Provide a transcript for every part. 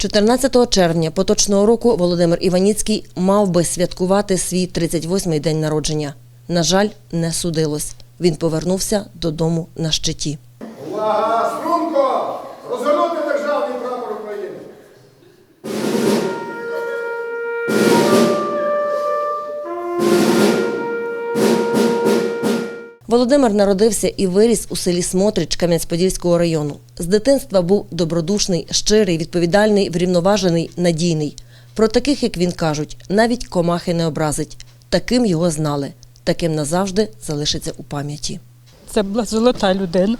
14 червня поточного року Володимир Іваніцький мав би святкувати свій 38-й день народження. На жаль, не судилось. Він повернувся додому на щиті. Увага! Струнко! Розгорнути Володимир народився і виріс у селі Смотрич Кам'янець-Подільського району. З дитинства був добродушний, щирий, відповідальний, врівноважений, надійний. Про таких, як він кажуть, навіть комахи не образить. Таким його знали, таким назавжди залишиться у пам'яті. Це була золота людина.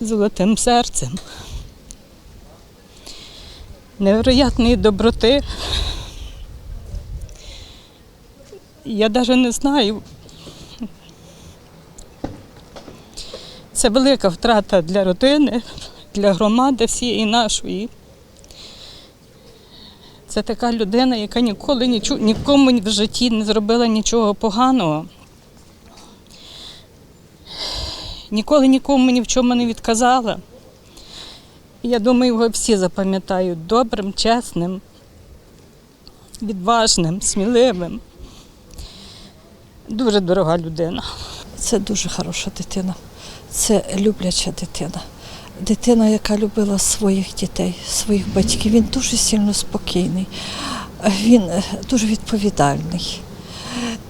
Золотим серцем. Невероятної доброти. Я навіть не знаю. Це велика втрата для родини, для громади всієї нашої. Це така людина, яка ніколи нічу- нікому в житті не зробила нічого поганого. Ніколи нікому ні в чому не відказала. Я думаю, його всі запам'ятають добрим, чесним, відважним, сміливим. Дуже дорога людина. Це дуже хороша дитина. Це любляча дитина. Дитина, яка любила своїх дітей, своїх батьків. Він дуже сильно спокійний, він е, дуже відповідальний.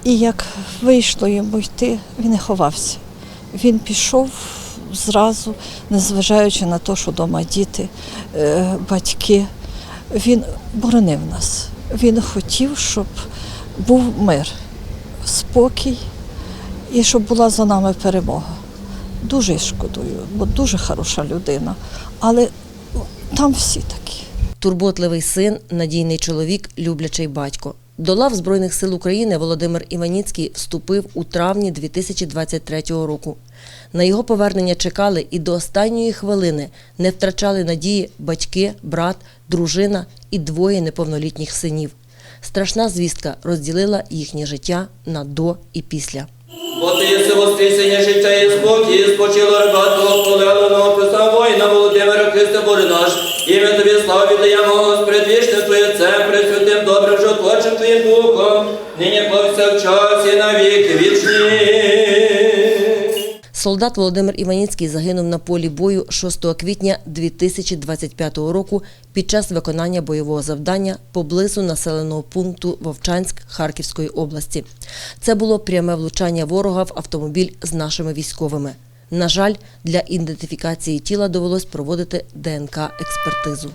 І як вийшло йому йти, він не ховався. Він пішов зразу, незважаючи на те, що вдома діти, е, батьки. Він боронив нас. Він хотів, щоб був мир, спокій і щоб була за нами перемога. Дуже шкодую, бо дуже хороша людина. Але там всі такі. Турботливий син, надійний чоловік, люблячий батько. До лав Збройних сил України Володимир Іваніцький вступив у травні 2023 року. На його повернення чекали і до останньої хвилини не втрачали надії батьки, брат, дружина і двоє неповнолітніх синів. Страшна звістка розділила їхнє життя на до і після. Бо ти єси воскресення життя і спочила спочило того, Твого полеглого Христа воїна Володимира Христа Боже наш. Ім'я Тобі славу віддаємо, Господи, вічним Твоє це, пресвятим, добрим, жотворчим Твоїм Духом, нині повсякчас Солдат Володимир Іваніцький загинув на полі бою 6 квітня 2025 року під час виконання бойового завдання поблизу населеного пункту Вовчанськ Харківської області. Це було пряме влучання ворога в автомобіль з нашими військовими. На жаль, для ідентифікації тіла довелось проводити ДНК-експертизу.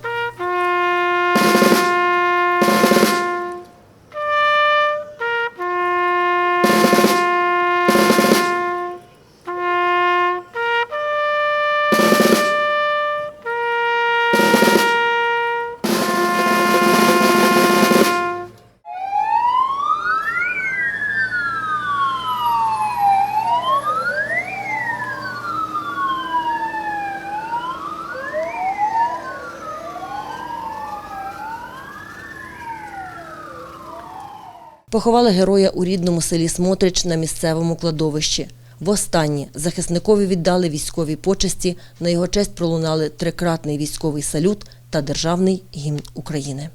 Поховали героя у рідному селі Смотрич на місцевому кладовищі. Востаннє захисникові віддали військові почесті. На його честь пролунали трикратний військовий салют та державний гімн України.